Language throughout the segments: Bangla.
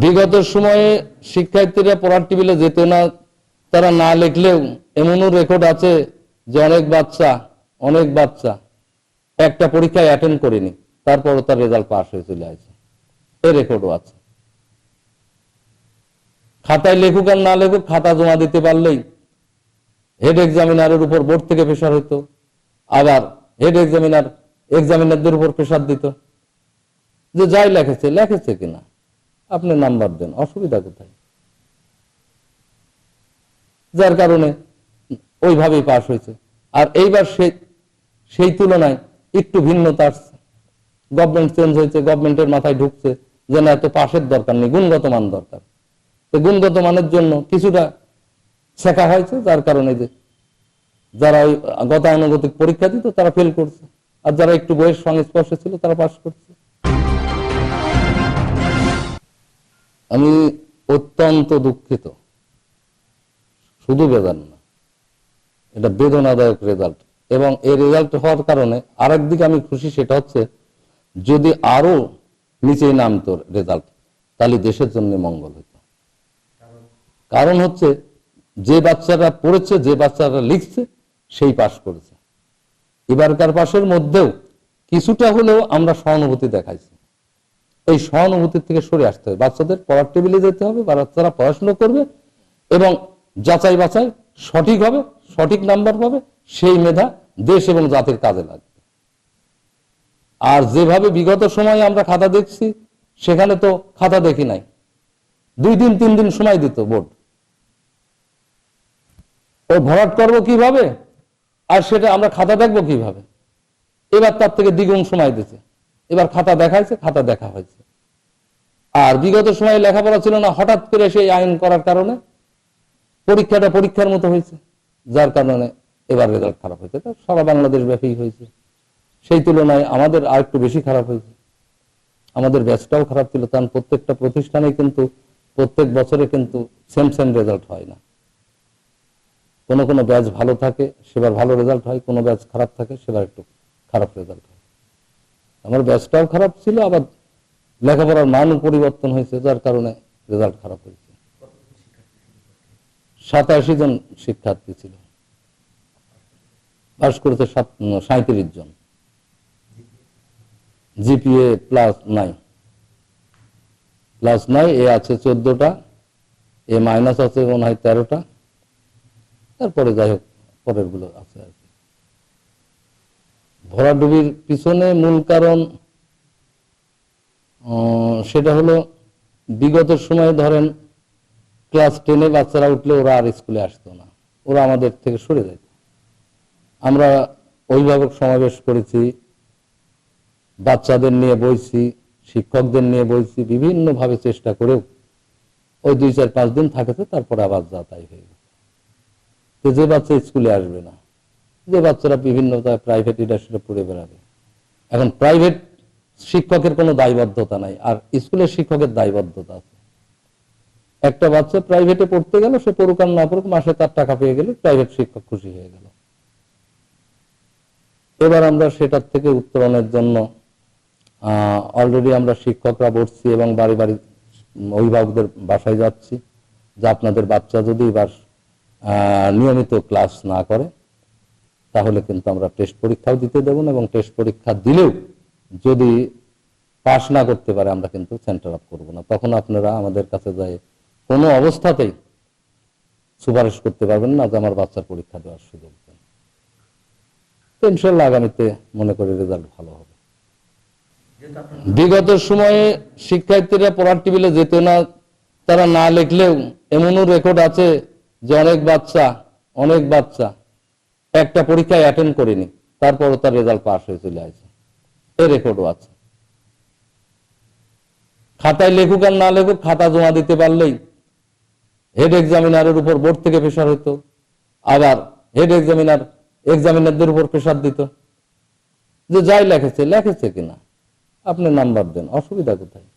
বিগত সময়ে শিক্ষার্থীরা পড়ার টেবিলে যেত না, তারা না লিখলেও এমনও রেকর্ড আছে যে অনেক বাচ্চা অনেক বাচ্চা একটা পরীক্ষায় অ্যাটেন্ড করেনি, তারপরও তার রেজাল্ট পাস হয়ে চলে আসে। এই রেকর্ডও আছে। খাতায় লেখুক আর না লেখুক, খাতা জমা দিতে পারলেই হেড এক্সামিনারের উপর বোর্ড থেকে প্রেশার হইতো, আবার হেড এক্সামিনার এক্সামিনারদের উপর প্রেশার দিত। যে যাই লেখেছে লেখেছে কিনা। আপনি নাম্বার দেন, অসুবিধা কোথায়? যার কারণে ওইভাবেই পাশ হয়েছে। আর এইবার সেই সেই তুলনায় একটু ভিন্নতা আসছে। গভর্নমেন্ট চেঞ্জ হয়েছে গভর্নমেন্টের মাথায় ঢুকছে যে না, এত পাশের দরকার নেই, গুণগত মান দরকার। তো গুণগত মানের জন্য কিছুটা শেখা হয়েছে, যার কারণে যে যারা ওই গতানুগতিক পরীক্ষা দিত, তারা ফেল করছে। আর যারা একটু বইয়ের সংস্পর্শে ছিল, তারা পাশ করছে। আমি অত্যন্ত দুঃখিত। শুধু বেদন না, এটা বেদনাদায়ক রেজাল্ট এবং এই রেজাল্ট হওয়ার কারণে আরেক দিকে আমি খুশি, সেটা হচ্ছে যদি আরও নিচে নামতো রেজাল্ট তাহলে দেশের জন্য মঙ্গল হতো কারণ হচ্ছে যে বাচ্চারা পড়েছে, যে বাচ্চারা লিখছে, সেই পাশ করেছে। এবারকার পাশের মধ্যেও কিছুটা হলেও আমরা সহানুভূতি দেখাইছি। এই সহানুভূতির থেকে সরে আসতে হবে। বাচ্চাদের পড়ার টেবিলে যেতে হবে, বাচ্চারা পড়াশোনা করবে এবং যাচাই বাছাই সঠিক হবে, সঠিক নাম্বার পাবে, সেই মেধা দেশ এবং জাতির কাজে লাগবে। আর যেভাবে বিগত সময়ে আমরা খাতা দেখছি, সেখানে তো খাতা দেখি নাই। দুই দিন, তিন দিন সময় দিত বোর্ড। ও ভরাট করব কীভাবে? আর সেটা আমরা খাতা দেখব কীভাবে? এবার তার থেকে দ্বিগুণ সময় দিতে। খাতা দেখাইছে, খাতা দেখা হয়েছে। আর বিগত সময়ে লেখাপড়া ছিল না, হঠাৎ করে সেই আইন করার কারণে পরীক্ষাটা পরীক্ষার মতো হয়েছে, যার কারণে এবার রেজাল্ট খারাপ হয়েছে। তা সারা বাংলাদেশ ব্যাপী হয়েছে। সেই তুলনায় আমাদের আর একটু বেশি খারাপ হয়েছে। আমাদের ব্যাচটাও খারাপ ছিল, কারণ প্রত্যেকটা প্রতিষ্ঠানে কিন্তু প্রত্যেক বছরে কিন্তু সেম সেম রেজাল্ট হয় না। কোনো কোনো ব্যাচ ভালো থাকে, সেবার ভালো রেজাল্ট হয়, কোনো ব্যাচ খারাপ থাকে, সেবার একটু খারাপ রেজাল্ট হয়। আমার ব্যাচটাও খারাপ ছিল, আবার লেখাপড়ার মানও পরিবর্তন হয়েছে, যার কারণে রেজাল্ট খারাপ হয়েছে। সাতাশি জন শিক্ষার্থী ছিল। পাশ করেছে সাঁত্রিশ জন। জিপিএ প্লাস নাই। প্লাস নাই, এ আছে চোদ্দটা, এ মাইনাস আছে মনে হয় তেরোটা। তারপরে যাই হোক পরেরগুলো আছে আর ভরাডুবির পিছনে মূল কারণ সেটা হলো বিগত সময়ে ধরেন ক্লাস টেনে বাচ্চারা উঠলে ওরা আর স্কুলে আসতো না। ওরা আমাদের থেকে সরে যেত। আমরা অভিভাবক সমাবেশ করেছি, বাচ্চাদের নিয়ে বইছি, শিক্ষকদের নিয়ে বইছি, বিভিন্নভাবে চেষ্টা করেও ওই দুই চার পাঁচ দিন থাকেছে, তারপরে আবার যা তাই হয়ে গেছে। যে বাচ্চা স্কুলে আসবে না যে বাচ্চারা বিভিন্ন প্রাইভেট ইন্ডাস্ট্রিতে পড়ে বেড়াবে। এখন প্রাইভেট শিক্ষকের কোনো দায়বদ্ধতা নাই, আর স্কুলের শিক্ষকের দায়বদ্ধতা আছে। একটা বাচ্চা প্রাইভেটে পড়তে গেল, সে পড়ুক আর না পড়ুক, মাসে তার টাকা পেয়ে গেলে প্রাইভেট শিক্ষক খুশি হয়ে গেল। এবার আমরা সেটার থেকে উত্তরণের জন্য অলরেডি আমরা শিক্ষকরা বসছি এবং বাড়ি বাড়ি অভিভাবকদের বাসায় যাচ্ছি। যে আপনাদের বাচ্চা যদি এবার নিয়মিত ক্লাস না করে তাহলে কিন্তু আমরা টেস্ট পরীক্ষাও দিতে দেব না এবং টেস্ট পরীক্ষা দিলেও যদি পাশ না করতে পারে আমরা কিন্তু সেন্টার আপ করব না। তখন আপনারা আমাদের কাছে যায় কোনো অবস্থাতেই সুপারিশ করতে পারবেন না যে আমার বাচ্চার পরীক্ষা দেওয়ার সুযোগ দেন ইনশাল্লাহ আগামীতে মনে করি রেজাল্ট ভালো হবে। বিগত সময়ে শিক্ষার্থীরা পড়ার টেবিলে যেত না, তারা না লিখলেও এমনও রেকর্ড আছে যে অনেক বাচ্চা অনেক বাচ্চা একটা পরীক্ষায় অ্যাটেন্ড করিনি, তারপরও তার রেজাল্ট পাস হয়ে চলে আসে। এই রেকর্ডও আছে। খাতায় লেখুক আর না লেখুক, খাতা জমা দিতে পারলেই হেড এক্সামিনারের উপর বোর্ড থেকে প্রেশার হতো আবার হেড এক্সামিনার এক্সামিনারদের উপর প্রেশার দিত। যে যাই লেখেছে লেখেছে কিনা, আপনি নাম্বার দেন, অসুবিধা কোথায়?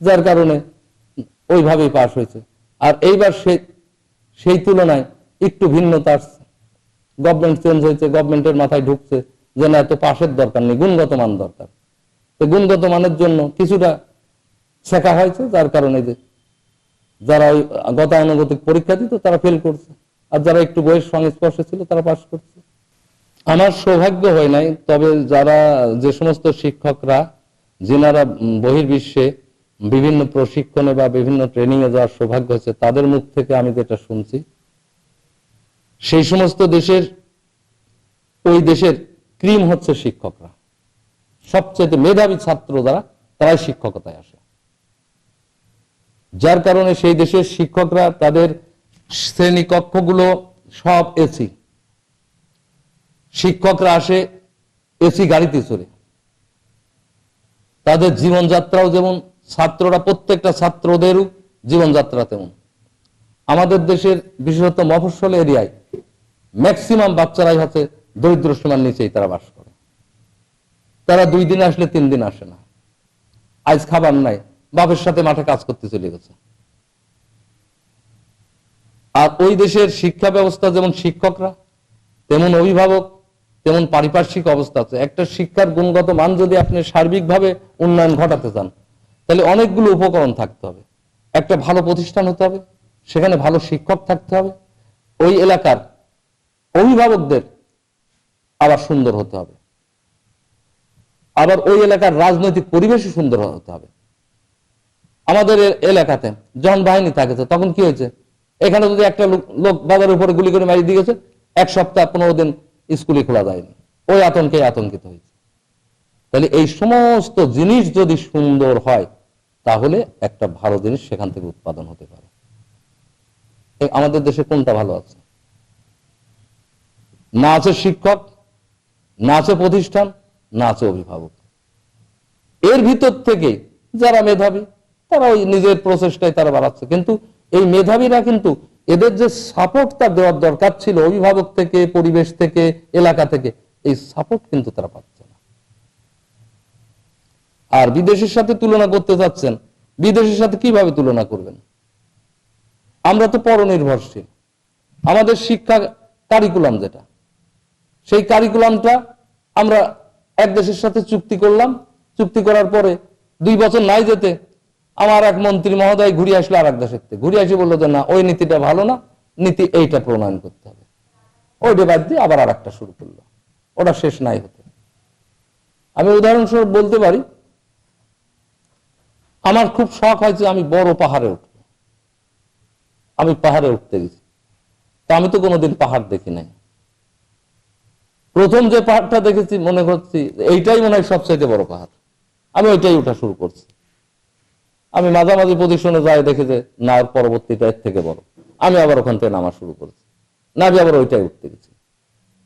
যার কারণে ওইভাবেই পাশ হয়েছে। আর এইবার সেই তুলনায় একটু ভিন্নতা আসছে গভর্নমেন্ট চেঞ্জ হয়েছে গভর্নমেন্টের মাথায় ঢুকছে যে না এত পাশের দরকার নেই, গুণগত মান দরকার। তো গুণগত মানের জন্য কিছুটা শেখা হয়েছে, যার কারণে যে যারা ওই গতানুগতিক পরীক্ষা দিত, তারা ফেল করছে। আর যারা একটু বয়স সংস্পর্শে ছিল, তারা পাশ করছে। আমার সৌভাগ্য হয় নাই, তবে যারা যে সমস্ত শিক্ষকরা, যেনারা বহির্বিশ্বে বিভিন্ন প্রশিক্ষণে বা বিভিন্ন ট্রেনিং এ যাওয়ার সৌভাগ্য হয়েছে, তাদের মুখ থেকে আমি যেটা শুনছি সেই সমস্ত দেশের, ওই দেশের ক্রিম হচ্ছে শিক্ষকরা। সবচেয়ে মেধাবী ছাত্র যারা, তারাই শিক্ষকতায় আসে। যার কারণে সেই দেশের শিক্ষকরা তাদের শ্রেণি কক্ষগুলো সব এসি। শিক্ষকরা আসে এসি গাড়িতে চড়ে। তাদের জীবনযাত্রাও যেমন, ছাত্ররা প্রত্যেকটা ছাত্রদেরও জীবনযাত্রা তেমন। আমাদের দেশের বিশেষত মফস্বল এরিয়ায় ম্যাক্সিমাম বাচ্চারাই হচ্ছে দরিদ্র সীমার নিচেই তারা বাস করে। তারা দুই দিন আসলে তিন দিন আসে না। আজ খাবার নাই, বাপের সাথে মাঠে কাজ করতে চলে গেছে। আর ওই দেশের শিক্ষা ব্যবস্থা যেমন শিক্ষকরা, তেমন অভিভাবক, তেমন পারিপার্শ্বিক অবস্থা আছে। একটা শিক্ষার গুণগত মান যদি আপনি সার্বিকভাবে উন্নয়ন ঘটাতে চান, তাহলে অনেকগুলো উপকরণ থাকতে হবে। একটা ভালো প্রতিষ্ঠান হতে হবে, সেখানে ভালো শিক্ষক থাকতে হবে। ওই এলাকার অভিভাবকদের আবার সুন্দর হতে হবে। আবার ওই এলাকার রাজনৈতিক পরিবেশও সুন্দর হতে হবে। আমাদের এলাকাতে যখন বাহিনী থাকেছে, তখন কি হয়েছে? এখানে যদি একটা লোক- বাজারের উপরে গুলি করে মারি দিয়েছে, এক সপ্তাহ পনেরো দিন স্কুলে খোলা যায়নি। ওই আতঙ্কে আতঙ্কিত হয়েছে। তাহলে এই সমস্ত জিনিস যদি সুন্দর হয়, তাহলে একটা ভালো জিনিস সেখান থেকে উৎপাদন হতে পারে। আমাদের দেশে কোনটা ভালো আছে? না আছে শিক্ষক, না আছে প্রতিষ্ঠান, না আছে অভিভাবক। এর ভিতর থেকে যারা মেধাবী, তারা ওই নিজের প্রচেষ্টায় তারা বাড়াচ্ছে। কিন্তু এই মেধাবীরা কিন্তু এদের যে সাপোর্টটা দেওয়ার দরকার ছিল অভিভাবক থেকে, পরিবেশ থেকে, এলাকা থেকে, এই সাপোর্ট কিন্তু তারা পাচ্ছে না। আর বিদেশের সাথে তুলনা করতে চাচ্ছেন বিদেশের সাথে কীভাবে তুলনা করবেন? আমরা তো পরনির্ভরশীল। আমাদের শিক্ষা কারিকুলাম যেটা সেই কারিকুলামটা আমরা এক দেশের সাথে চুক্তি করলাম। চুক্তি করার পরে দুই বছর নাই যেতে আমার এক মন্ত্রী মহোদয় ঘুরে আসলো আর এক দেশের থেকে। ঘুরে আসি বলল যে, না, ওই নীতিটা ভালো না, নীতি এইটা প্রণয়ন করতে হবে। ওইটা বাদ দিয়ে আবার আর একটা শুরু করল। ওটা শেষ নাই হতে। আমি উদাহরণস্বরূপ বলতে পারি, আমার খুব শখ হয়েছে আমি বড় পাহাড়ে উঠবো। আমি পাহাড়ে উঠতে গেছি। তা আমি তো কোনোদিন পাহাড় দেখি নাই। প্রথম যে পাহাড়টা দেখেছি মনে করছি এইটাই মনে হয় সবচাইতে বড় পাহাড়। আমি ওইটাই উঠা শুরু করছি। আমি মাঝামাঝি পজিশনে যাই দেখে যে না পরবর্তীটা এর থেকে বড়। আমি আবার ওখান থেকে নামা শুরু করছি। না আমি আবার ওইটাই উঠতে গেছি।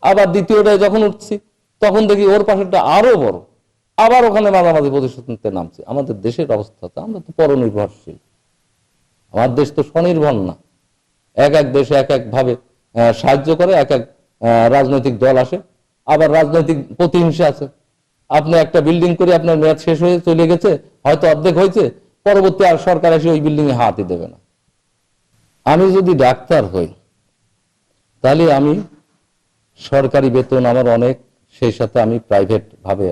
আবার দ্বিতীয়টায় যখন উঠছি তখন দেখি ওর পাশেরটা আরও বড়। আবার ওখানে মাঝামাঝি পজিশনতে নামছি। আমাদের দেশের অবস্থা তো আমরা তো পরনির্ভরশীল। আমার দেশ তো স্বনির্ভর না। এক এক দেশে এক এক ভাবে আহ, সাহায্য করে এক এক রাজনৈতিক দল আসে। আবার রাজনৈতিক প্রতিহিংসা আছে। আপনি একটা বিল্ডিং করে আপনার মেয়াদ শেষ হয়ে চলে গেছে, হয়তো অর্ধেক হয়েছে, পরবর্তী আর সরকার এসে ওই বিল্ডিং এ হাতই দেবে না। আমি যদি ডাক্তার হই, তাহলে আমি সরকারি বেতন আমার অনেক, সেই সাথে আমি প্রাইভেট ভাবে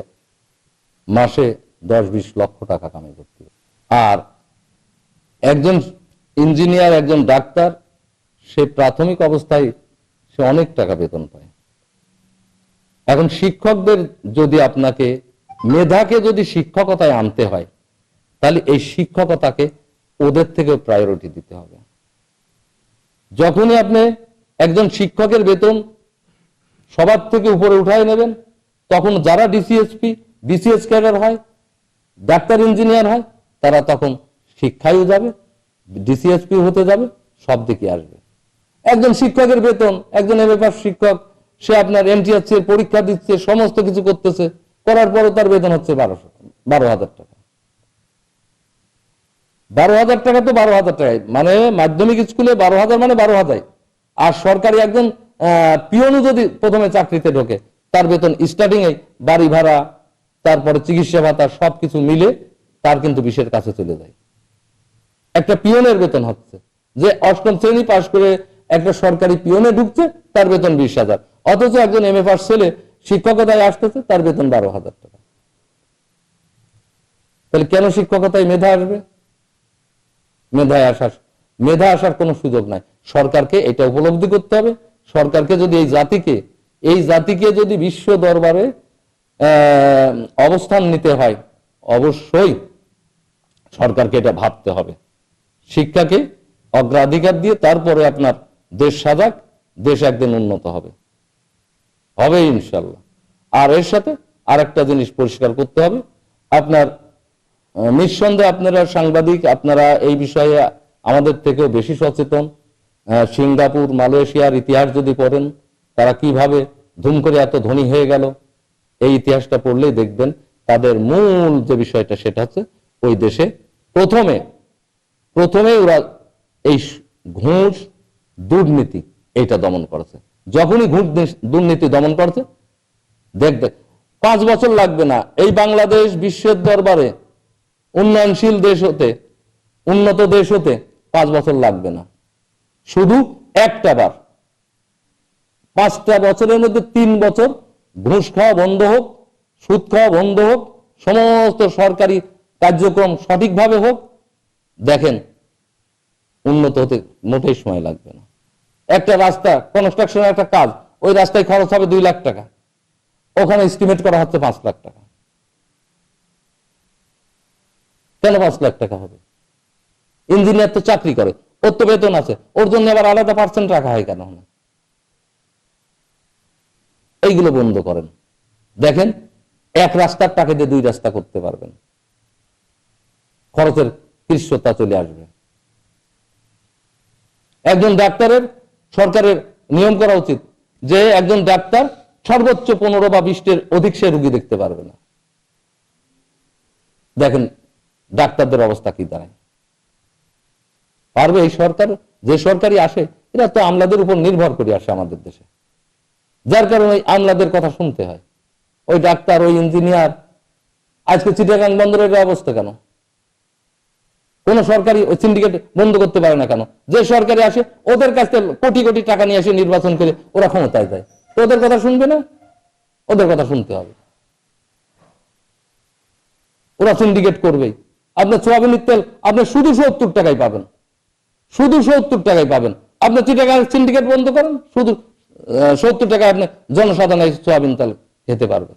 মাসে দশ বিশ লক্ষ টাকা কামাই করতে আর একজন ইঞ্জিনিয়ার একজন ডাক্তার, সে প্রাথমিক অবস্থায় সে অনেক টাকা বেতন পায়। এখন শিক্ষকদের যদি আপনাকে, মেধাকে যদি শিক্ষকতায় আনতে হয়, তাহলে এই শিক্ষকতাকে ওদের থেকে প্রায়োরিটি দিতে হবে। যখনই আপনি একজন শিক্ষকের বেতন সবার থেকে উপরে উঠায় নেবেন, তখন যারা ডিসিএসপি বিসিএস ক্যাডার হয়, ডাক্তার ইঞ্জিনিয়ার হয়, তারা তখন শিক্ষায়ও যাবে ডিসিএসপি হতে যাবে, সব দিকে আসবে। একজন শিক্ষকের বেতন, একজন এম শিক্ষক সে আপনার এমটিআরসি এর পরীক্ষা দিচ্ছে, সমস্ত কিছু করতেছে, করার পরে তার বেতন হচ্ছে বারোশো, বারো হাজার টাকা। বারো হাজার টাকা তো বারো হাজার টাকায় মানে মাধ্যমিক স্কুলে বারো হাজার মানে বারো হাজার। আর সরকারি একজন পিওনও যদি প্রথমে চাকরিতে ঢোকে, তার বেতন স্টার্টিং এ বাড়ি ভাড়া, তারপরে চিকিৎসা ভাতা সবকিছু মিলে তার কিন্তু বিশের কাছে চলে যায়। একটা পিওনের বেতন হচ্ছে, যে অষ্টম শ্রেণি পাশ করে একটা সরকারি পিওনে ঢুকছে, তার বেতন বিশ হাজার। অথচ একজন এম এ পাস ছেলে শিক্ষকতায় আসতেছে, তার বেতন বারো হাজার টাকা। তাহলে কেন শিক্ষকতায় মেধা আসবে? মেধায় আসার, মেধা আসার কোনো সুযোগ নাই। সরকারকে এটা উপলব্ধি করতে হবে। সরকারকে যদি এই জাতিকে এই জাতিকে যদি বিশ্ব দরবারে অবস্থান নিতে হয়, অবশ্যই সরকারকে এটা ভাবতে হবে। শিক্ষাকে অগ্রাধিকার দিয়ে তারপরে আপনার দেশ সাজাক, দেশ একদিন উন্নত হবে। হবে ইনশাল্লাহ আর এর সাথে আর একটা জিনিস পরিষ্কার করতে হবে। আপনার নিঃসন্দেহে আপনারা সাংবাদিক, আপনারা এই বিষয়ে আমাদের থেকেও বেশি সচেতন। সিঙ্গাপুর, মালয়েশিয়ার ইতিহাস যদি পড়েন, তারা কীভাবে ধুম করে এত ধনী হয়ে গেল, এই ইতিহাসটা পড়লেই দেখবেন তাদের মূল যে বিষয়টা সেটা হচ্ছে ওই দেশে প্রথমে প্রথমে ওরা এই ঘুষ, দুর্নীতি, এইটা দমন করেছে। যখনই ঘুষ দুর্নীতি দমন করছে দেখ দেখ পাঁচ বছর লাগবে না, এই বাংলাদেশ বিশ্বের দরবারে উন্নয়নশীল দেশ হতে, উন্নত দেশ হতে পাঁচ বছর লাগবে না। শুধু একটা বার। পাঁচটা বছরের মধ্যে তিন বছর ঘুষ খাওয়া বন্ধ হোক, সুদ খাওয়া বন্ধ হোক, সমস্ত সরকারি কার্যক্রম সঠিকভাবে হোক, দেখেন, উন্নত হতে মোটেই সময় লাগবে না। একটা রাস্তা কনস্ট্রাকশনের একটা কাজ, ওই রাস্তায় খরচ হবে দুই লাখ টাকা। ওখানে এস্টিমেট করা হচ্ছে পাঁচ লাখ টাকা। কেন পাঁচ লাখ টাকা হবে? ইঞ্জিনিয়ার তো চাকরি করে, ওর তো বেতন আছে, ওর জন্য আবার আলাদা পার্সেন্ট রাখা হয় কেন এইগুলো বন্ধ করেন। দেখেন, এক রাস্তার টাকা দিয়ে দুই রাস্তা করতে পারবেন। খরচের কৃষ্ণতা চলে আসবে। একজন ডাক্তারের সরকারের নিয়ম করা উচিত যে একজন ডাক্তার সর্বোচ্চ পনেরো বা বিশটির অধিক সে রুগী দেখতে পারবে না। দেখেন, ডাক্তারদের অবস্থা কি দাঁড়ায়? পারবে এই সরকার? যে সরকারই আসে, এরা তো আমলাদের উপর নির্ভর করে আসে আমাদের দেশে। যার কারণে ওই আমলাদের কথা শুনতে হয়। ওই ডাক্তার, ওই ইঞ্জিনিয়ার, আজকে চিটাগাং বন্দরের অবস্থা কেন? কোন সরকারি সিন্ডিকেট বন্ধ করতে পারে না কেন? যে সরকারি আসে, ওদের কাছ থেকে কোটি কোটি টাকা নিয়ে এসে নির্বাচন করে ওরা ক্ষমতায় যায়। তো ওদের কথা শুনবে না? ওদের কথা শুনতে হবে। ওরা সিন্ডিকেট করবেই। আপনার সোয়াবিনের তেল, আপনি শুধু সত্তর টাকায় পাবেন। শুধু সত্তর টাকায় পাবেন। আপনি চিটাগাং সিন্ডিকেট বন্ধ করেন, শুধু সত্তর টাকায় আপনি জনসাধারণ সোয়াবিন তেল খেতে পারবেন।